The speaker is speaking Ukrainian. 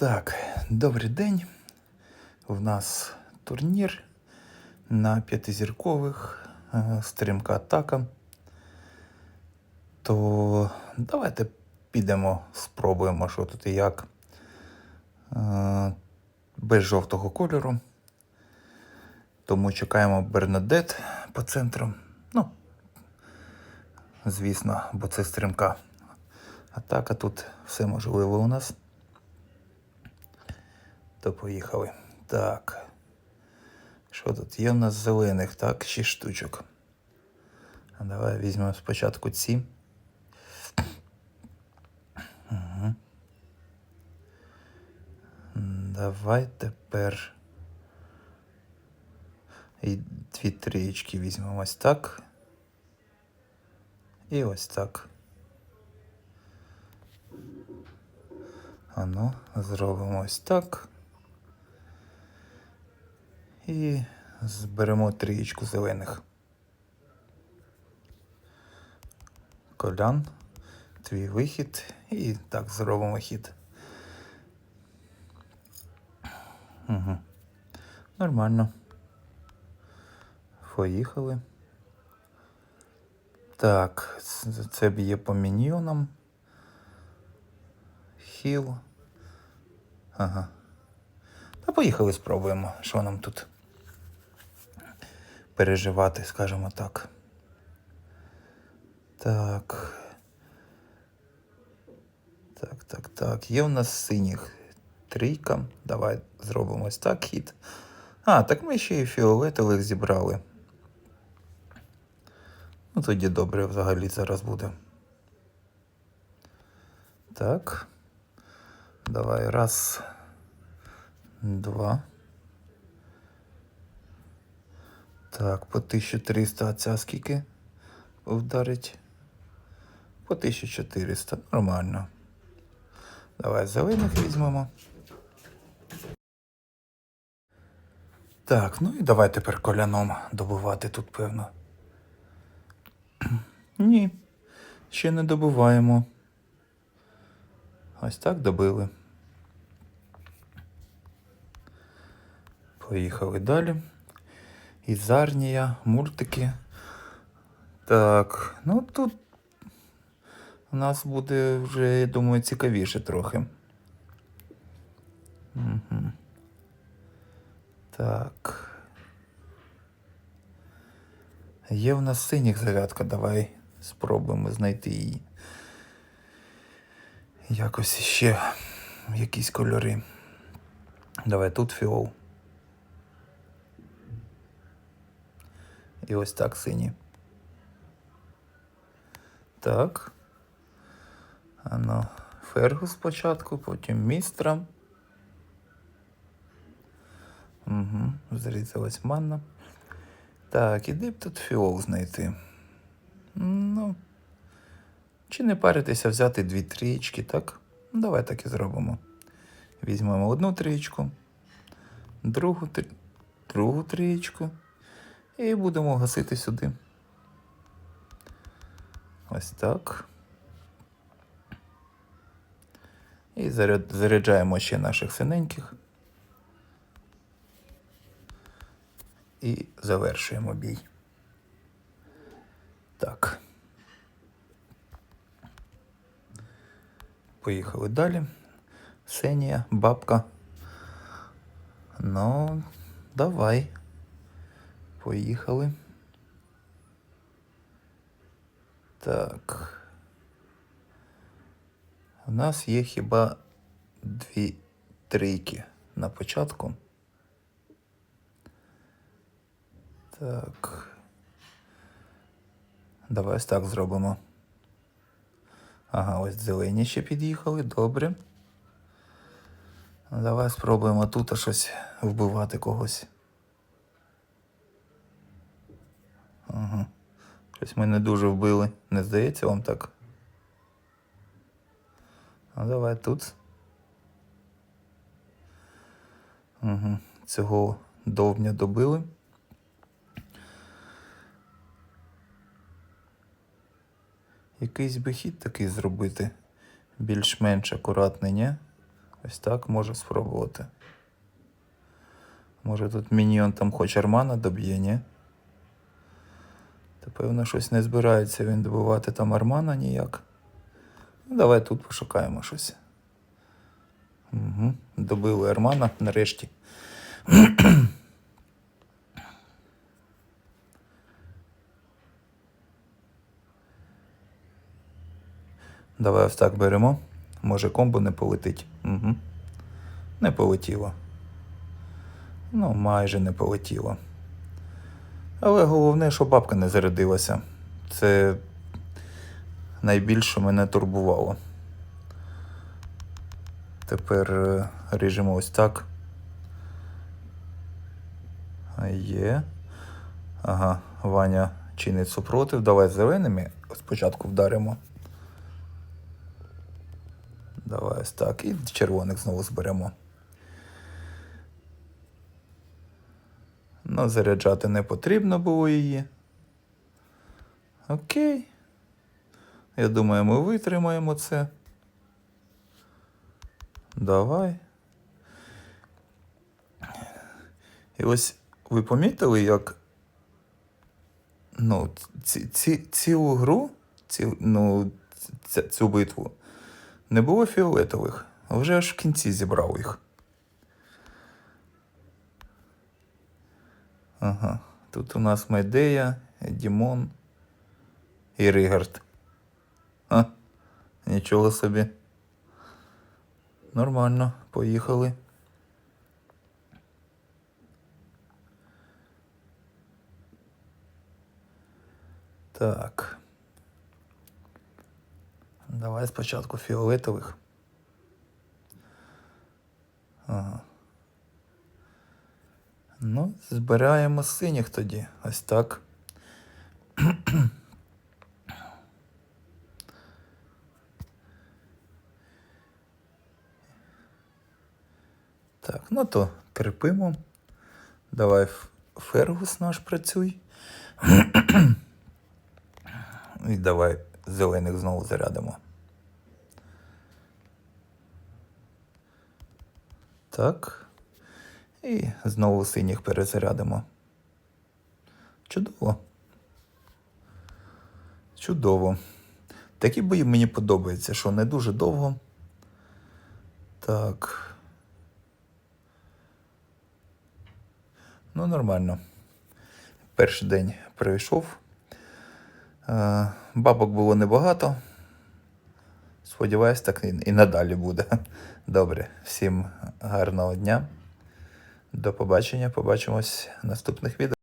Так, добрий день. У нас турнір на п'ятизіркових, е, стрімка атака. То давайте підемо, спробуємо, що тут і як. Е, Без жовтого кольору. Тому чекаємо Бернадет по центру. Ну, звісно, бо це стрімка атака. Тут все можливо у нас. То поїхали. Так. Що тут? Є в нас зелених, так? Шість штучок. А давай візьмемо спочатку ці. Угу. Давай тепер. І дві трієчки візьмемо ось так. І ось так. Ану, зробимо ось так. І зберемо трієчку зелених. Колян, твій вихід. І так зробимо хід. Угу. Нормально. Поїхали. Так, це- б'є по міньйонам. Хіл. Ага. Та поїхали спробуємо, що нам тут переживати, скажімо так. Так. Так, так, так. Є у нас синіх трійка. Давай зробимо ось так хід. А, так ми ще і фіолетових зібрали. Ну, тоді добре взагалі зараз буде. Так. Давай раз. Два. Так, по 1300, а ця скільки вдарить? По 1400. Нормально. Давай зелених візьмемо. Так, ну і давай тепер коляном добувати тут, певно. Ні, ще не добуваємо. Ось так добили. Поїхали далі. Ізарнія, мультики. Так, ну тут у нас буде вже, я думаю, цікавіше трохи. Угу. Так. Є в нас синіх зарядка, давай спробуємо знайти її. Якось ще якісь кольори. Давай тут фіол. І ось так сині. Так. Ано, Фергус спочатку, потім містра. Угу, зрізалась манна. Так, і де б тут фіол знайти? Ну. Чи не паритися взяти дві трієчки, так? Ну, Давай так і зробимо. Візьмемо одну трієчку, другу, три... другу трієчку і будемо гасити сюди. Ось так. І заряджаємо ще наших синеньких. І завершуємо бій. Так. Поїхали далі. Сенія, бабка. Ну, давай. Поїхали. Так. У нас є хіба дві трійки на початку. Так. Давай ось так зробимо. Ага, ось зелені ще під'їхали, добре. Давай спробуємо тут щось вбивати когось. Ага. Щось ми не дуже вбили. Не здається вам так? Ну давай тут. Угу. Цього довня добили. Якийсь би хід такий зробити. Більш-менш акуратний, ні? Ось так можу спробувати. Може тут міньйон там хоч Армана доб'є, ні? Певно щось не збирається він добивати там Армана ніяк. Ну, давай тут пошукаємо щось. Угу. Добили Армана нарешті. Давай ось так беремо. Може комбо не полетить. Угу. Не полетіло. Ну, майже не полетіло. Але головне, що бабка не зарядилася. Це найбільше мене турбувало. Тепер е, ріжемо ось так. Є. Ага, Ваня чинить супротив. Давай зеленими спочатку вдаримо. Давай ось так. І червоних знову зберемо. Ну, заряджати не потрібно було її. Окей. Я думаю, ми витримаємо це. Давай. І ось ви помітили, як ну, ці, ці, цілу гру, ці, ну, цю битву не було фіолетових, а вже аж в кінці зібрав їх. Ага. Тут у нас Медея, Дімон і Ригард. А, нічого собі. Нормально, поїхали. Так. Давай спочатку фіолетових. Ага. Ну, збираємо синіх тоді. Ось так. Так, ну то терпимо. Давай Фергус наш працюй. І давай зелених знову зарядимо. Так. І знову синіх перезарядимо. Чудово. Чудово. Такі бої мені подобаються, що не дуже довго. Так. Ну, нормально. Перший день пройшов. Е, Бабок було небагато. Сподіваюсь, так і і надалі буде. Добре, всім гарного дня. До побачення. Побачимось в наступних відео.